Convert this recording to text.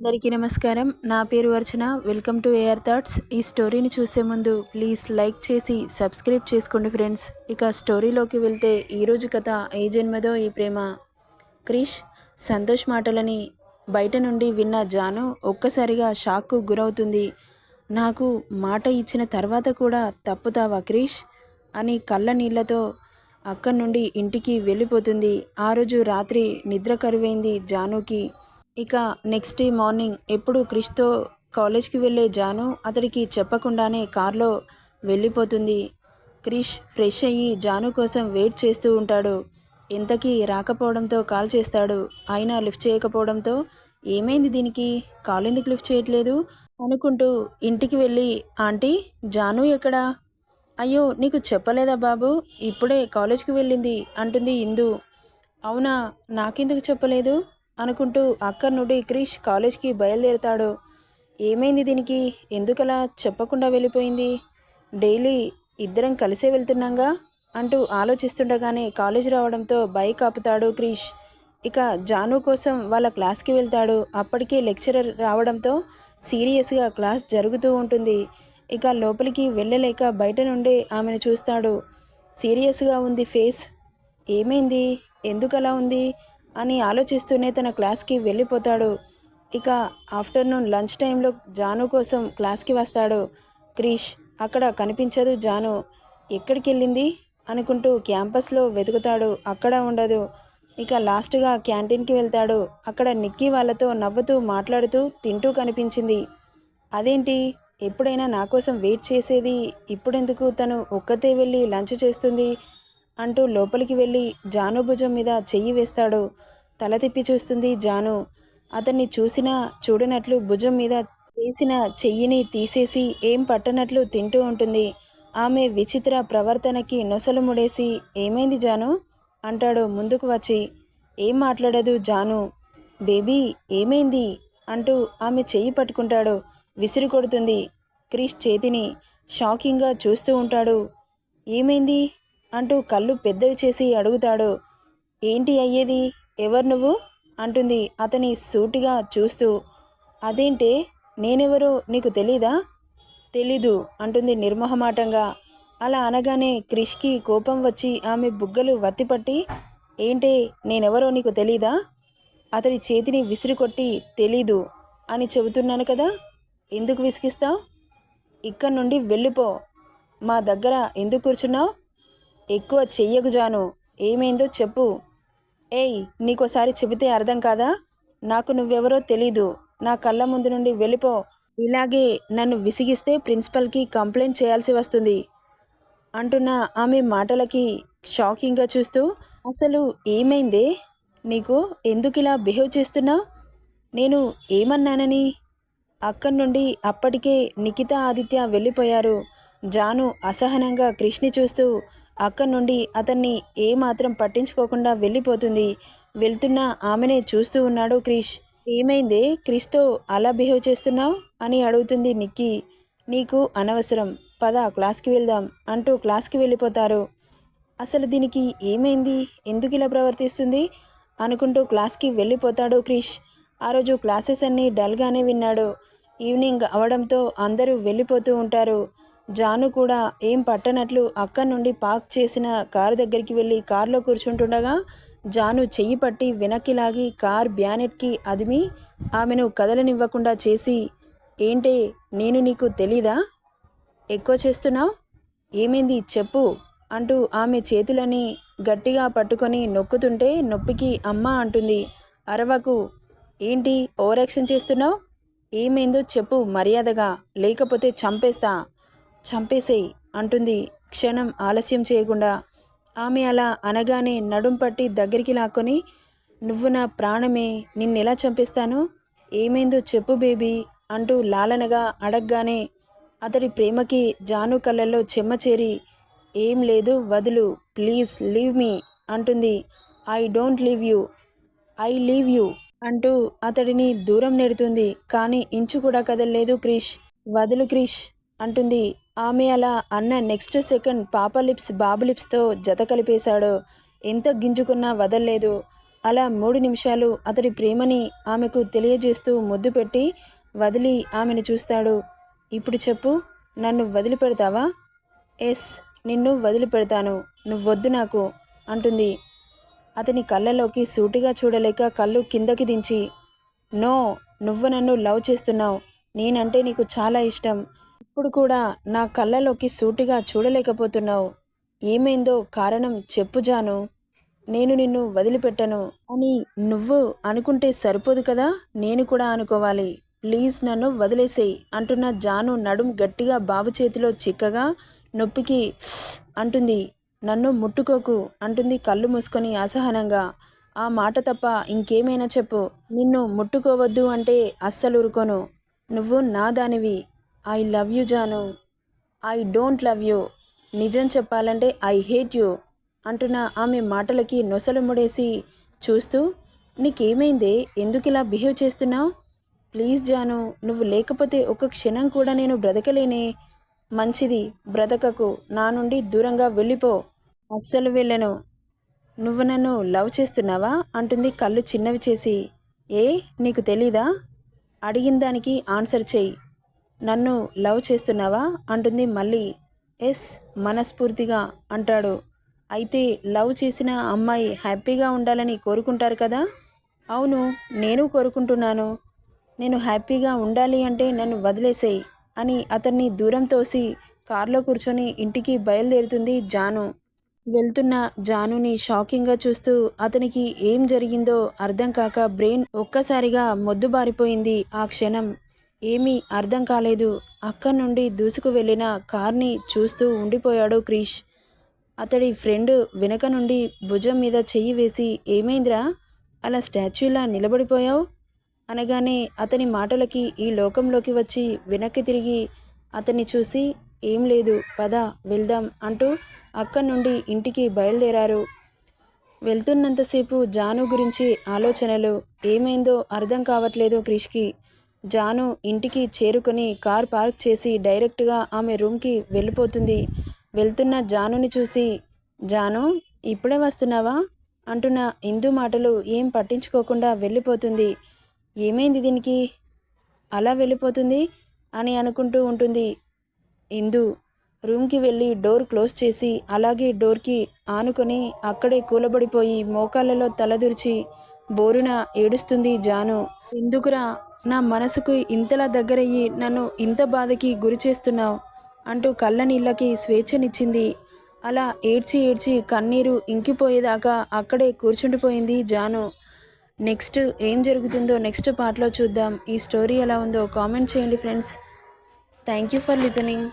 అందరికీ నమస్కారం. నా పేరు Archana. Welcome to AR thoughts ఈ స్టోరీని చూసే ముందు ప్లీజ్ లైక్ చేసి సబ్స్క్రైబ్ చేసుకోండి ఫ్రెండ్స్. ఇక స్టోరీలోకి వెళ్తే ఈరోజు కథ ఏ జన్మదో ఈ ప్రేమ? క్రిష్ సంతోష్ మాటలని బయట నుండి విన్న జాను ఒక్కసారిగా షాక్కు గురవుతుంది. నాకు మాట ఇచ్చిన తర్వాత కూడా తప్పుతావా క్రిష్? అని కళ్ళ నీళ్ళతో అక్కడి నుండి ఇంటికి వెళ్ళిపోతుంది. ఆ రోజు రాత్రి నిద్ర కరువైంది జానుకి. ఇక నెక్స్ట్ డే మార్నింగ్ ఎప్పుడు క్రిష్తో కాలేజ్కి వెళ్ళే జాను అతడికి చెప్పకుండానే కార్లో వెళ్ళిపోతుంది. క్రిష్ ఫ్రెష్ అయ్యి జాను కోసం వెయిట్ చేస్తూ ఉంటాడు. ఇంతకీ రాకపోవడంతో కాల్ చేస్తాడు. అయినా లిఫ్ట్ చేయకపోవడంతో ఏమైంది దీనికి? కాల్ ఎందుకు లిఫ్ట్ చేయట్లేదు? అనుకుంటూ ఇంటికి వెళ్ళి ఆంటీ జాను ఎక్కడా? అయ్యో నీకు చెప్పలేదా బాబు? ఇప్పుడే కాలేజ్కి వెళ్ళింది అంటుంది ఇందు. అవునా నాకెందుకు చెప్పలేదు? అనుకుంటూ అక్కడి నుండి క్రిష్ కాలేజ్కి బయలుదేరుతాడు. ఏమైంది దీనికి? ఎందుకలా చెప్పకుండా వెళ్ళిపోయింది? డైలీ ఇద్దరం కలిసే వెళ్తున్నాగా? అంటూ ఆలోచిస్తుండగానే కాలేజ్ రావడంతో బైక్ ఆపుతాడు క్రిష్. ఇక జాను కోసం వాళ్ళ క్లాస్కి వెళ్తాడు. అప్పటికే లెక్చరర్ రావడంతో సీరియస్గా క్లాస్ జరుగుతూ ఉంటుంది. ఇక లోపలికి వెళ్ళలేక బయట నుండే ఆమెను చూస్తాడు. సీరియస్గా ఉంది ఫేస్. ఏమైంది? ఎందుకలా ఉంది? అని ఆలోచిస్తూనే తన క్లాస్కి వెళ్ళిపోతాడు. ఇక ఆఫ్టర్నూన్ లంచ్ టైంలో జాను కోసం క్లాస్కి వస్తాడు. క్రీష్ అక్కడ కనిపించదు జాను. ఎక్కడికి వెళ్ళింది అనుకుంటూ క్యాంపస్లో వెతుకుతాడు. అక్కడ ఉండదు. ఇక లాస్ట్గా క్యాంటీన్కి వెళ్తాడు. అక్కడ నిక్కీ వాళ్ళతో నవ్వుతూ మాట్లాడుతూ తింటూ కనిపించింది. అదేంటి? ఎప్పుడైనా నా కోసం వెయిట్ చేసేది? ఇప్పుడెందుకు తను ఒక్కతే వెళ్ళి లంచ్ చేస్తుంది? అంటూ లోపలికి వెళ్ళి జాను భుజం మీద చెయ్యి వేస్తాడు. తల తిప్పి చూస్తుంది జాను. అతన్ని చూసినా చూడనట్లు భుజం మీద వేసిన చెయ్యిని తీసేసి ఏం పట్టనట్లు తింటూ ఉంటుంది. ఆమె విచిత్ర ప్రవర్తనకి నొసలు ముడేసి ఏమైంది జాను? అంటాడు ముందుకు వచ్చి. ఏం మాట్లాడదు జాను. బేబీ ఏమైంది? అంటూ ఆమె చెయ్యి పట్టుకుంటాడు. విసిరి కొడుతుంది క్రిష్ చేతిని. షాకింగ్గా చూస్తూ ఉంటాడు. ఏమైంది? అంటూ కళ్ళు పెద్దవి చేసి అడుగుతాడు. ఏంటి అయ్యేది? ఎవరు నువ్వు? అంటుంది అతని సూటిగా చూస్తూ. అదేంటే? నేనెవరో నీకు తెలీదా? తెలీదు అంటుంది నిర్మోహమాటంగా. అలా అనగానే క్రిష్కి కోపం వచ్చి ఆమె బుగ్గలు వత్తిపట్టి ఏంటే? నేనెవరో నీకు తెలీదా? అతడి చేతిని విసిరికొట్టి తెలీదు అని చెబుతున్నాను కదా ఎందుకు విసిగిస్తావు? ఇక్కడ నుండి వెళ్ళిపో. మా దగ్గర ఎందుకు కూర్చున్నావు? ఎక్కువ చెయ్యకు జాను. ఏమైందో చెప్పు. ఏయ్ నీకోసారి చెబితే అర్థం కాదా? నాకు నువ్వెవరో తెలీదు. నా కళ్ళ ముందు నుండి వెళ్ళిపో. ఇలాగే నన్ను విసిగిస్తే ప్రిన్సిపల్కి కంప్లైంట్ చేయాల్సి వస్తుంది. అంటున్న ఆమె మాటలకి షాకింగ్గా చూస్తూ అసలు ఏమైందే? నీకు ఎందుకు ఇలా బిహేవ్ చేస్తున్నావు? నేను ఏమన్నానని? అక్కడి నుండి అప్పటికే నిఖిత ఆదిత్య వెళ్ళిపోయారు. జాను అసహనంగా కృష్ణి చూస్తూ అక్కడి నుండి అతన్ని ఏమాత్రం పట్టించుకోకుండా వెళ్ళిపోతుంది. వెళ్తున్న ఆమెనే చూస్తూ ఉన్నాడు క్రిష్. ఏమైందే? క్రిష్తో అలా బిహేవ్ చేస్తున్నావు? అని అడుగుతుంది నిక్కీ. నీకు అనవసరం. పద క్లాస్కి వెళ్దాం అంటూ క్లాస్కి వెళ్ళిపోతారు. అసలు దీనికి ఏమైంది? ఎందుకు ఇలా ప్రవర్తిస్తుంది? అనుకుంటూ క్లాస్కి వెళ్ళిపోతాడు క్రిష్. ఆ రోజు క్లాసెస్ అన్నీ డల్గానే విన్నాడు. ఈవినింగ్ అవడంతో అందరూ వెళ్ళిపోతూ ఉంటారు. జాను కూడా ఏం పట్టనట్లు అక్కడి నుండి పార్క్ చేసిన కారు దగ్గరికి వెళ్ళి కారులో కూర్చుంటుండగా జాను చెయ్యి పట్టి వెనక్కి లాగి కార్ బ్యానెట్కి అదిమి ఆమెను కదలనివ్వకుండా చేసి ఏంటే నేను నీకు తెలీదా? ఎక్కువ చేస్తున్నావు? ఏమైంది? చెప్పు అంటూ ఆమె చేతులని గట్టిగా పట్టుకొని నొక్కుతుంటే నొప్పికి అమ్మ అంటుంది అరవకు ఏంటి ఓవరాక్షన్ చేస్తున్నావు? ఏమైందో చెప్పు మర్యాదగా లేకపోతే చంపేస్తా చంపేసేయ్ అంటుంది. క్షణం ఆలస్యం చేయకుండా ఆమె అలా అనగానే నడుం పట్టి దగ్గరికి లాక్కొని నువ్వు నా ప్రాణమే నిన్నెలా చంపేస్తాను? ఏమైందో చెప్పు బేబీ అంటూ లాలనగా అడగగానే అతడి ప్రేమకి జాను కళ్ళల్లో చెమ్మ చేరి ఏం లేదు వదులు ప్లీజ్ లీవ్ మీ అంటుంది. I don't leave you I leave you అంటూ అతడిని దూరం నెడుతుంది. కానీ ఇంచు కూడా కదలలేదు క్రిష్. వదులు క్రిష్ అంటుంది. ఆమె అలా అన్న నెక్స్ట్ సెకండ్ పాప లిప్స్ బాబు లిప్స్తో జత కలిపేశాడు. ఎంత గింజుకున్నా వదల్లేదు. అలా మూడు నిమిషాలు అతడి ప్రేమని ఆమెకు తెలియజేస్తూ ముద్దు పెట్టి వదిలి ఆమెను చూస్తాడు. ఇప్పుడు చెప్పు నన్ను వదిలిపెడతావా ఎస్ నిన్ను వదిలిపెడతాను నువ్వొద్దు నాకు అంటుంది. అతని కళ్ళలోకి సూటిగా చూడలేక కళ్ళు కిందకి దించి నో నువ్వు నన్ను లవ్ చేస్తున్నావు. నేనంటే నీకు చాలా ఇష్టం. ఇప్పుడు కూడా నా కళ్ళలోకి సూటిగా చూడలేకపోతున్నావు. ఏమైందో కారణం చెప్పు జాను. నేను నిన్ను వదిలిపెట్టను అని నువ్వు అనుకుంటే సరిపోదు కదా? నేను కూడా అనుకోవాలి. ప్లీజ్ నన్ను వదిలేసేయి అంటున్న జాను నడుం గట్టిగా బాబు చేతిలో చిక్కగా నొప్పికి అంటుంది. నన్ను ముట్టుకోకు అంటుంది కళ్ళు మూసుకొని అసహనంగా. ఆ మాట తప్ప ఇంకేమైనా చెప్పు. నిన్ను ముట్టుకోవద్దు అంటే అస్సలు ఊరుకోను. నువ్వు నా దానివి ఐ లవ్ యూ జాను ఐ డోంట్ లవ్ యూ నిజం చెప్పాలంటే ఐ హేట్ యూ అంటున్న ఆమె మాటలకి నొసలు ముడేసి చూస్తూ నీకేమైందే? ఎందుకు ఇలా బిహేవ్ చేస్తున్నావు? ప్లీజ్ జాను నువ్వు లేకపోతే ఒక క్షణం కూడా నేను బ్రతకలేనే. మంచిది బ్రతకకు. నా నుండి దూరంగా వెళ్ళిపో. అస్సలు వెళ్ళను. నువ్వు నన్ను లవ్ చేస్తున్నావా? అంటుంది కళ్ళు చిన్నవి చేసి. ఏ? నీకు తెలీదా? అడిగిన దానికి ఆన్సర్ చెయ్యి. నన్ను లవ్ చేస్తున్నావా? అంటుంది మళ్ళీ. ఎస్ మనస్ఫూర్తిగా అంటాడు. అయితే లవ్ చేసిన అమ్మాయి హ్యాపీగా ఉండాలని కోరుకుంటారు కదా? అవును నేను కోరుకుంటున్నాను. నేను హ్యాపీగా ఉండాలి అంటే నన్ను వదిలేసేయి అని అతన్ని దూరం తోసి కారులో కూర్చొని ఇంటికి బయలుదేరుతుంది జాను. వెళ్తున్న జానుని షాకింగ్గా చూస్తూ అతనికి ఏం జరిగిందో అర్థం కాక బ్రెయిన్ ఒక్కసారిగా మొద్దుబారిపోయింది ఆ క్షణం. ఏమీ అర్థం కాలేదు. అక్కడి నుండి దూసుకు వెళ్ళిన కార్ని చూస్తూ ఉండిపోయాడు క్రిష్. అతడి ఫ్రెండ్ వెనక నుండి భుజం మీద చెయ్యి వేసి ఏమైందిరా? అలా స్టాచ్యూలా నిలబడిపోయావు? అనగానే అతని మాటలకి ఈ లోకంలోకి వచ్చి వెనక్కి తిరిగి అతన్ని చూసి ఏం లేదు పద వెళ్దాం అంటూ అక్కడి నుండి ఇంటికి బయలుదేరారు. వెళ్తున్నంతసేపు జాను గురించి ఆలోచనలు. ఏమైందో అర్థం కావట్లేదు క్రిష్కి. జాను ఇంటికి చేరుకొని కార్ పార్క్ చేసి డైరెక్ట్గా ఆమె రూమ్కి వెళ్ళిపోతుంది. వెళ్తున్న జానుని చూసి జాను ఇప్పుడే వస్తున్నావా? అంటున్న ఇందు మాటలు ఏం పట్టించుకోకుండా వెళ్ళిపోతుంది. ఏమైంది దీనికి? అలా వెళ్ళిపోతుంది? అని అనుకుంటూ ఉంటుంది ఇందు రూమ్కి వెళ్ళి డోర్ క్లోజ్ చేసి అలాగే డోర్కి ఆనుకొని అక్కడే కూలబడిపోయి మోకాళ్ళలో తలదూర్చి బోరున ఏడుస్తుంది జాను. ఎందుకురా నా మనసుకు ఇంతలా దగ్గరయ్యి నన్ను ఇంత బాధకి గురి చేస్తున్నావు అంటూ కళ్ళ నీళ్ళకి స్వేచ్ఛనిచ్చింది. అలా ఏడ్చి ఏడ్చి కన్నీరు ఇంకిపోయేదాకా అక్కడే కూర్చుండిపోయింది జాను. నెక్స్ట్ ఏం జరుగుతుందో నెక్స్ట్ పార్ట్లో చూద్దాం. ఈ స్టోరీ ఎలా ఉందో కామెంట్ చేయండి friends. Thank you for listening.